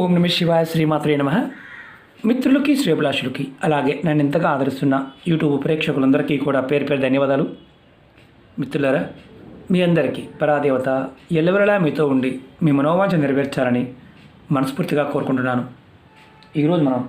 ఓం నమ శివాయ శ్రీమాత్రే నమ. మిత్రులకి శ్రేభిలాషులకి అలాగే నన్ను ఎంతగా ఆదరిస్తున్న యూట్యూబ్ ప్రేక్షకులందరికీ కూడా పేరు పేరు ధన్యవాదాలు. మిత్రులారా మీ అందరికీ పరాదేవత ఎల్లవెల్లలా మీతో ఉండి మీ మనోవాంఛ నెరవేర్చాలని మనస్ఫూర్తిగా కోరుకుంటున్నాను. ఈరోజు మనం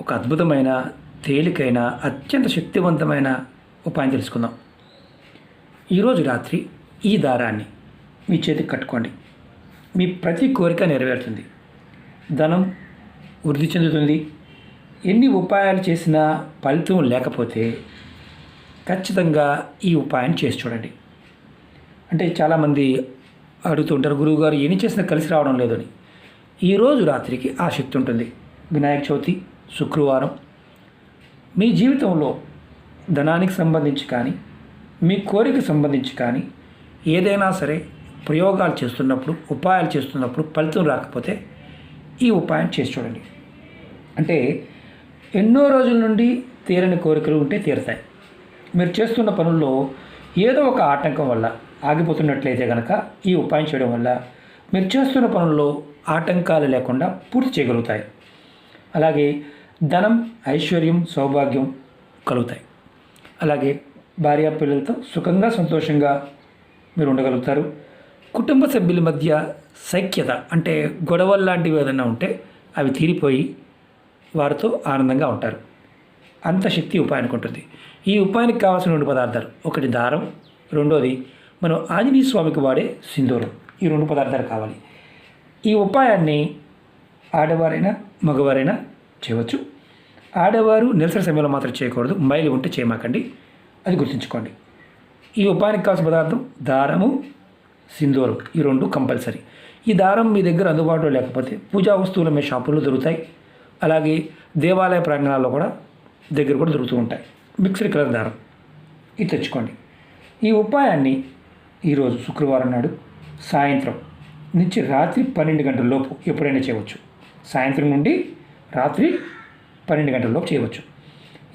ఒక అద్భుతమైన తేలికైన అత్యంత శక్తివంతమైన ఉపాయం తెలుసుకుందాం. ఈరోజు రాత్రి ఈ దారాన్ని మీ చేతికి కట్టుకోండి. మీ ప్రతి కోరిక నెరవేరుతుంది. ధనం వృద్ధి చెందుతుంది. ఎన్ని ఉపాయాలు చేసినా ఫలితం లేకపోతే ఖచ్చితంగా ఈ ఉపాయం చేసి చూడండి. అంటే చాలామంది అడుగుతుంటారు గురువుగారు ఎన్ని చేసినా కలిసి రావడం లేదని. ఈరోజు రాత్రికి ఆ శక్తి ఉంటుంది. వినాయక చవితి శుక్రవారం. మీ జీవితంలో ధనానికి సంబంధించి కానీ మీ కోరిక సంబంధించి కానీ ఏదైనా సరే ప్రయోగాలు చేస్తున్నప్పుడు ఉపాయాలు చేస్తున్నప్పుడు ఫలితం రాకపోతే ఈ ఉపాయం చేసి చూడండి. అంటే ఎన్నో రోజుల నుండి తీరని కోరికలు ఉంటే తీరుతాయి. మీరు చేస్తున్న పనుల్లో ఏదో ఒక ఆటంకం వల్ల ఆగిపోతున్నట్లయితే కనుక ఈ ఉపాయం చేయడం వల్ల మీరు చేస్తున్న పనుల్లో ఆటంకాలు లేకుండా పూర్తి చేయగలుగుతాయి. అలాగే ధనం ఐశ్వర్యం సౌభాగ్యం కలుగుతాయి. అలాగే భార్యా పిల్లలతో సుఖంగా సంతోషంగా మీరు ఉండగలుగుతారు. కుటుంబ సభ్యుల మధ్య సఖ్యత అంటే గొడవలు లాంటివి ఏదైనా ఉంటే అవి తీరిపోయి వారితో ఆనందంగా ఉంటారు. అంత శక్తి ఉపాయానికి ఉంటుంది. ఈ ఉపాయానికి కావాల్సిన రెండు పదార్థాలు. ఒకటి దారం రెండోది మనం ఆంజనేయ స్వామికి వాడే సింధూరం. ఈ రెండు పదార్థాలు కావాలి. ఈ ఉపాయాన్ని ఆడవారైనా మగవారైనా చేయవచ్చు. ఆడవారు నిరసన సమయంలో మాత్రం చేయకూడదు. మైలు ఉంటే చేయమాకండి. అది గుర్తుంచుకోండి. ఈ ఉపాయానికి కావాల్సిన పదార్థం దారము సింధూరం. ఈ రెండు కంపల్సరీ. ఈ దారం మీ దగ్గర అందుబాటులో లేకపోతే పూజా వస్తువుల మీ షాపుల్లో దొరుకుతాయి. అలాగే దేవాలయ ప్రాంగణాల్లో కూడా దగ్గర కూడా దొరుకుతూ ఉంటాయి. మిక్స్డ్ కలర్ దారం. ఇది తెచ్చుకోండి. ఈ ఉపాయాన్ని ఈరోజు శుక్రవారం నాడు సాయంత్రం నుంచి రాత్రి పన్నెండు గంటల లోపు ఎప్పుడైనా చేయవచ్చు. సాయంత్రం నుండి రాత్రి పన్నెండు గంటల లోపు చేయవచ్చు.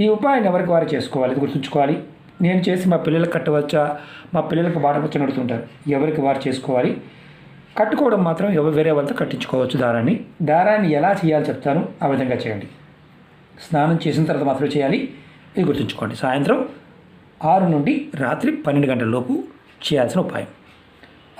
ఈ ఉపాయాన్ని ఎవరికి వారు చేసుకోవాలి? గుర్తుంచుకోవాలి. నేను చేసి మా పిల్లలకు కట్టవచ్చా? మా పిల్లలకు వాడవచ్చని అడుగుతుంటారు. ఎవరికి వారు చేసుకోవాలి? కట్టుకోవడం మాత్రం ఎవరు వేరే వాళ్ళతో కట్టించుకోవచ్చు దారాన్ని. దారాన్ని ఎలా చేయాలో చెప్తాను ఆ విధంగా చేయండి. స్నానం చేసిన తర్వాత మాత్రమే చేయాలి. ఇది గుర్తుంచుకోండి. సాయంత్రం ఆరు నుండి రాత్రి పన్నెండు గంటల లోపు చేయాల్సిన ఉపాయం.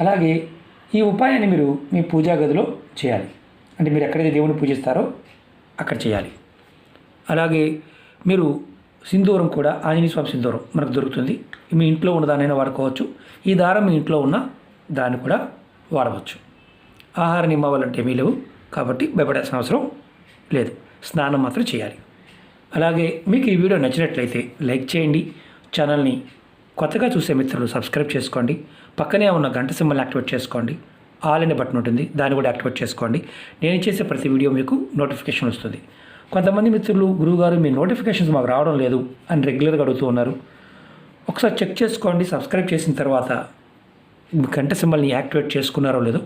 అలాగే ఈ ఉపాయాన్ని మీరు మీ పూజా గదిలో చేయాలి. అంటే మీరు ఎక్కడైతే దేవుని పూజిస్తారో అక్కడ చేయాలి. అలాగే మీరు సింధూరం కూడా ఆంజనేయ స్వామి సింధూరం మనకు దొరుకుతుంది. మీ ఇంట్లో ఉన్న దానైనా వాడుకోవచ్చు. ఈ దారం మీ ఇంట్లో ఉన్న దాన్ని కూడా వాడవచ్చు. ఆహార నియమావళి అంటే ఏమీ లేవు. కాబట్టి భయపడాల్సిన అవసరం లేదు. స్నానం మాత్రం చేయాలి. అలాగే మీకు ఈ వీడియో నచ్చినట్లయితే లైక్ చేయండి. ఛానల్ని కొత్తగా చూసే మిత్రులు సబ్స్క్రైబ్ చేసుకోండి. పక్కనే ఉన్న గంట సింబల్ని యాక్టివేట్ చేసుకోండి. ఆల్ అనే బటన్ ఉంటుంది. దాన్ని కూడా యాక్టివేట్ చేసుకోండి. నేను చేసే ప్రతి వీడియో మీకు నోటిఫికేషన్ వస్తుంది. కొంతమంది మిత్రులు గురువుగారు మీ నోటిఫికేషన్స్ మాకు రావడం లేదు అని రెగ్యులర్గా అడుగుతూ ఉన్నారు. ఒకసారి చెక్ చేసుకోండి సబ్స్క్రైబ్ చేసిన తర్వాత గంట సింబల్ని యాక్టివేట్ చేసుకున్నారో లేదో.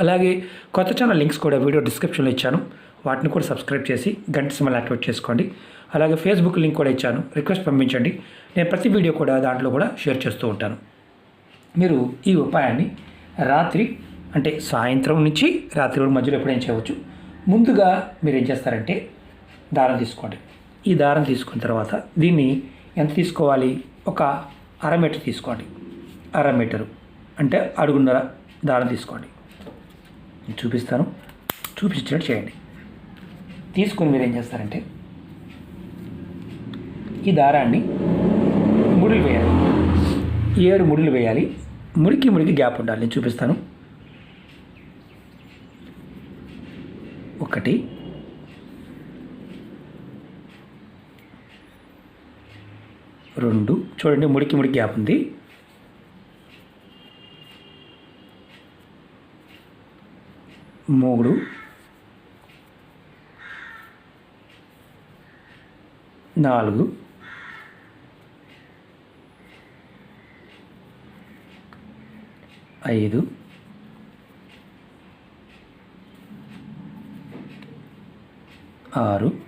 అలాగే కొత్త ఛానల్ లింక్స్ కూడా వీడియో డిస్క్రిప్షన్లో ఇచ్చాను. వాటిని కూడా సబ్స్క్రైబ్ చేసి గంట సింబల్ యాక్టివేట్ చేసుకోండి. అలాగే ఫేస్బుక్ లింక్ కూడా ఇచ్చాను. రిక్వెస్ట్ పంపించండి. నేను ప్రతి వీడియో కూడా దాంట్లో కూడా షేర్ చేస్తూ ఉంటాను. మీరు ఈ ఉపాయాన్ని రాత్రి అంటే సాయంత్రం నుంచి రాత్రి మధ్యలో ఎప్పుడైనా చేయవచ్చు. ముందుగా మీరు ఏం చేస్తారంటే దారం తీసుకోండి. ఈ దారం తీసుకున్న తర్వాత దీన్ని ఎంత తీసుకోవాలి? ఒక అర మీటర్ తీసుకోండి. అర మీటరు. అంటే అడుగున్నర దారం తీసుకోండి. నేను చూపిస్తాను. చూపించినట్టు చేయండి. తీసుకుని మీరు ఏం చేస్తారంటే ఈ దారాన్ని ముడులు వేయాలి. ఏడు ముడులు వేయాలి. ముడికి ముడికి గ్యాప్ ఉండాలి. నేను చూపిస్తాను. ఒకటి రెండు. చూడండి ముడికి ముడికి గ్యాప్ ఉంది. మూడు. నాలుగు. ఐదు. ఆరు.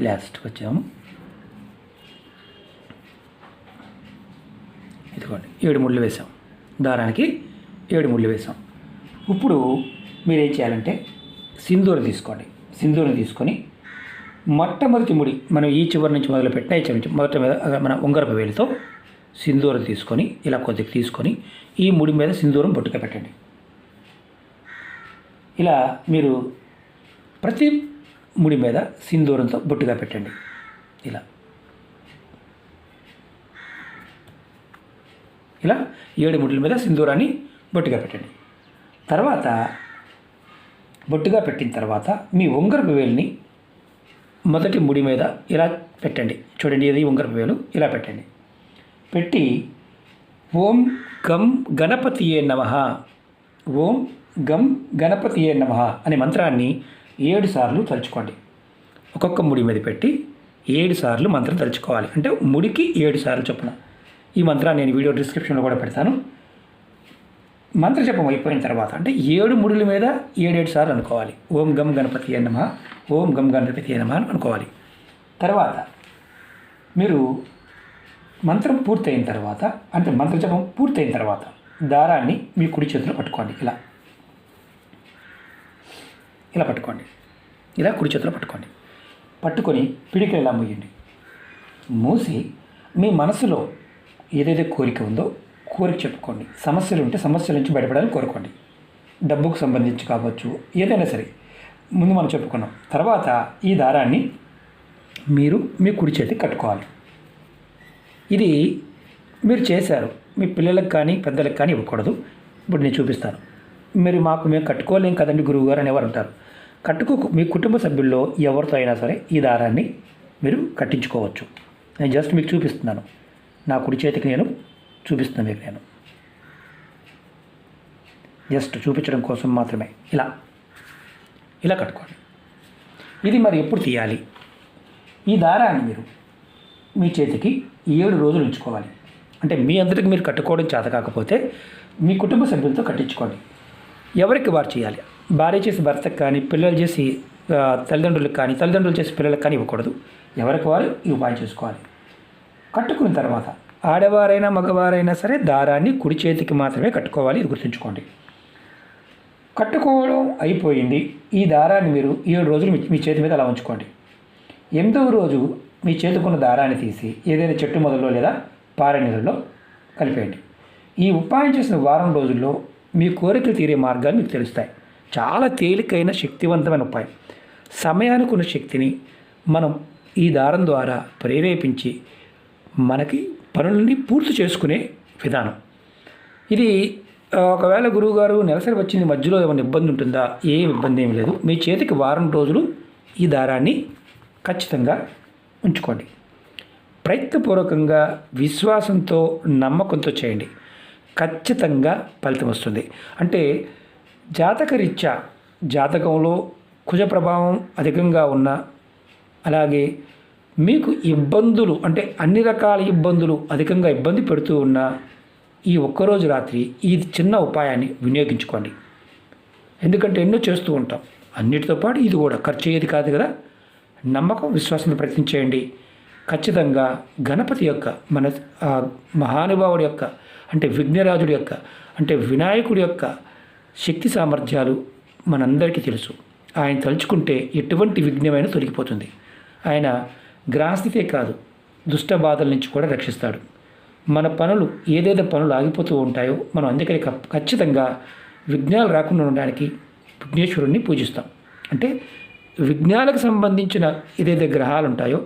లాస్ట్ వచ్చాము. ఇదిగోండి ఏడు ముళ్ళు వేసాం దారానికి ఏడు ముళ్ళు వేసాం ఇప్పుడు మీరు ఏం చేయాలంటే సింధూరం తీసుకోండి. సింధూరం తీసుకొని మొట్టమొదటి ముడి మనం ఈ చివరి నుంచి మొదలు పెట్టిన ఈ చివరి నుంచి మొదటి మీద మన ఉంగరపు వేలితో సింధూరం తీసుకొని ఇలా కొద్దిగా తీసుకొని ఈ ముడి మీద సింధూరం బొట్టుగా పెట్టండి. ఇలా మీరు ప్రతి ముడి మీద సింధూరంతో బొట్టుగా పెట్టండి. ఇలా. ఇలా ఏడు ముడుల మీద సింధూరాన్ని బొట్టుగా పెట్టండి. తర్వాత బొట్టుగా పెట్టిన తర్వాత మీ ఉంగరపు వేలుని మొదటి ముడి మీద ఇలా పెట్టండి. చూడండి ఇది ఉంగరపు వేలు. ఇలా పెట్టండి. పెట్టి ఓం గం గణపతియే నమ. ఓం గం గణపతియే నమ అనే మంత్రాన్ని ఏడు సార్లు తలుచుకోండి. ఒక్కొక్క ముడి మీద పెట్టి ఏడు సార్లు మంత్రం తలుచుకోవాలి. అంటే ముడికి ఏడు సార్లు చొప్పున. ఈ మంత్రాన్ని నేను వీడియో డిస్క్రిప్షన్లో కూడా పెడతాను. మంత్ర జపం అయిపోయిన తర్వాత అంటే ఏడు ముడుల మీద ఏడేడు సార్లు అనుకోవాలి. ఓం గం గణపతి నమ ఓం గం గణపతి నమ అని అనుకోవాలి. తర్వాత మీరు మంత్రం పూర్తయిన తర్వాత అంటే మంత్ర జపం పూర్తయిన తర్వాత దారాన్ని మీ కుడి చేతిలో పట్టుకోండి. ఇలా. ఇలా పట్టుకోండి. ఇలా కుడి చేతిలో పట్టుకోండి. పట్టుకొని పిడికి ఇలా మూయండి. మూసి మీ మనసులో ఏదైతే కోరిక ఉందో కోరిక చెప్పుకోండి. సమస్యలు ఉంటే సమస్యల నుంచి బయటపడాలని కోరుకోండి. డబ్బుకు సంబంధించి కావచ్చు ఏదైనా సరే. ముందు మనం చెప్పుకున్నాం. తర్వాత ఈ దారాన్ని మీరు మీ కుడి చేతి కట్టుకోవాలి. ఇది మీరు చేశారు. మీ పిల్లలకు కానీ పెద్దలకు కానీ ఇవ్వకూడదు. ఇప్పుడు నేను చూపిస్తాను. మీరు మాకు మేము కట్టుకోలేం కదండి గురువు గారు అనేవారు ఉంటారు. కట్టుకో మీ కుటుంబ సభ్యుల్లో ఎవరితో అయినా సరే ఈ దారాన్ని మీరు కట్టించుకోవచ్చు. నేను జస్ట్ మీకు చూపిస్తున్నాను. నా కుడి చేతికి నేను చూపిస్తున్నా మీకు నేను. జస్ట్ చూపించడం కోసం మాత్రమే. ఇలా. ఇలా కట్టుకోండి. ఇది మరి ఎప్పుడు తీయాలి? ఈ దారాన్ని మీరు మీ చేతికి ఏడు రోజులు ఉంచుకోవాలి. అంటే మీ అందరికి మీరు కట్టుకోవడం చేత కాకపోతే మీ కుటుంబ సభ్యులతో కట్టించుకోండి. ఎవరికి వారు చేయాలి? భార్య చేసి భర్తకు కానీ పిల్లలు చేసి తల్లిదండ్రులకు కానీ తల్లిదండ్రులు చేసి పిల్లలకు కానీ ఇవ్వకూడదు. ఎవరికి వారు ఈ ఉపాయం చేసుకోవాలి? కట్టుకున్న తర్వాత ఆడవారైనా మగవారైనా సరే దారాన్ని కుడి చేతికి మాత్రమే కట్టుకోవాలి. ఇది గుర్తుంచుకోండి. కట్టుకోవడం అయిపోయింది. ఈ దారాన్ని మీరు ఏడు రోజులు మీ- చేతి మీద అలా ఉంచుకోండి. ఎనిమిదవ రోజు మీ చేతుకున్న దారాన్ని తీసి ఏదైనా చెట్టు మొదల్లో లేదా పారే నీళ్ళలో కలిపేయండి. ఈ ఉపాయం చేసిన వారం రోజుల్లో మీ కోరికలు తీరే మార్గాలు మీకు తెలుస్తాయి. చాలా తేలికైన శక్తివంతమైన ఉపాయం సమయానికి ఉన్న శక్తిని మనం ఈ దారం ద్వారా ప్రేరేపించి మనకి పనులని పూర్తి చేసుకునే విధానం. ఇది ఒకవేళ గురువుగారు నెలసరి వచ్చింది మధ్యలో ఏమైనా ఇబ్బంది ఉంటుందా? ఏం ఇబ్బంది ఏమి లేదు. మీ చేతికి వారం రోజులు ఈ దారాన్ని ఖచ్చితంగా ఉంచుకోండి. ప్రయత్నపూర్వకంగా విశ్వాసంతో నమ్మకంతో చేయండి. ఖచ్చితంగా ఫలితం వస్తుంది. అంటే జాతకరీత్యా జాతకంలో కుజ ప్రభావం అధికంగా ఉన్న అలాగే మీకు ఇబ్బందులు అంటే అన్ని రకాల ఇబ్బందులు అధికంగా ఇబ్బంది పెడుతూ ఉన్న ఈ ఒక్కరోజు రాత్రి ఈ చిన్న ఉపాయాన్ని వినియోగించుకోండి. ఎందుకంటే ఎన్నో చేస్తూ ఉంటాం. అన్నిటితో పాటు ఇది కూడా ఖర్చు అయ్యేది కాదు కదా. నమ్మకం విశ్వాసంతో ప్రయత్నం చేయండి. ఖచ్చితంగా గణపతి యొక్క మన ఆ మహానుభావుడి యొక్క అంటే విఘ్నరాజుడి యొక్క అంటే వినాయకుడి యొక్క శక్తి సామర్థ్యాలు మనందరికీ తెలుసు. ఆయన తలుచుకుంటే ఎటువంటి విఘ్నమైన తొలగిపోతుంది. ఆయన గ్రాస్థితే కాదు దుష్ట బాధల నుంచి కూడా రక్షిస్తాడు. మన పనులు ఏదైతే పనులు ఆగిపోతూ ఉంటాయో మనం అందుకని ఖచ్చితంగా విఘ్నాలు రాకుండా ఉండడానికి విఘ్నేశ్వరుణ్ణి పూజిస్తాం. అంటే విఘ్నాలకు సంబంధించిన ఏదైతే గ్రహాలు ఉంటాయో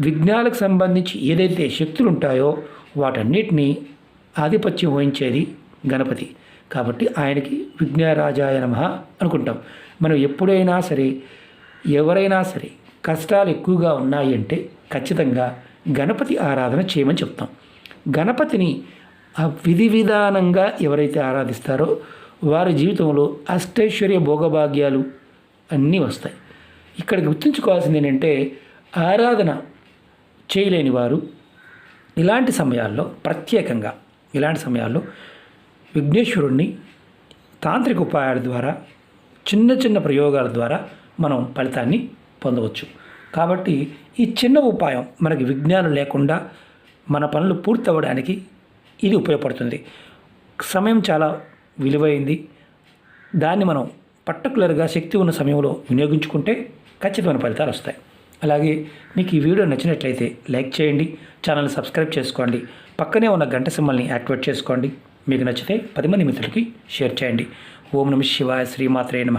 విఘ్నాలకు సంబంధించి ఏదైతే శక్తులు ఉంటాయో వాటన్నిటినీ ఆధిపత్యం వహించేది గణపతి. కాబట్టి ఆయనకి విఘ్నరాజాయ నమ అనుకుంటాం. మనం ఎప్పుడైనా సరే ఎవరైనా సరే కష్టాలు ఎక్కువగా ఉన్నాయి అంటే ఖచ్చితంగా గణపతి ఆరాధన చేయమని చెప్తాం. గణపతిని ఆ విధి విధానంగా ఎవరైతే ఆరాధిస్తారో వారి జీవితంలో అష్టైశ్వర్య భోగభాగ్యాలు అన్నీ వస్తాయి. ఇక్కడ గుర్తుంచుకోవాల్సింది ఏంటంటే ఆరాధన చేయలేని వారు ఇలాంటి సమయాల్లో ప్రత్యేకంగా ఇలాంటి సమయాల్లో విఘ్నేశ్వరుణ్ణి తాంత్రిక ఉపాయాల ద్వారా చిన్న చిన్న ప్రయోగాల ద్వారా మనం ఫలితాన్ని పొందవచ్చు. కాబట్టి ఈ చిన్న ఉపాయం మనకి విజ్ఞానం లేకుండా మన పనులు పూర్తవడానికి ఇది ఉపయోగపడుతుంది. సమయం చాలా విలువైంది. దాన్ని మనం పర్టికులర్గా శక్తి ఉన్న సమయంలో వినియోగించుకుంటే ఖచ్చితమైన ఫలితాలు వస్తాయి. అలాగే మీకు ఈ వీడియో నచ్చినట్లయితే లైక్ చేయండి ఛానల్ సబ్స్క్రైబ్ చేసుకోండి పక్కనే ఉన్న గంట సింబల్ని యాక్టివేట్ చేసుకోండి. మీకు నచ్చితే పది మంది మిత్రులకి షేర్ చేయండి. ఓం నమ శివాయ శ్రీమాత్రే నమ.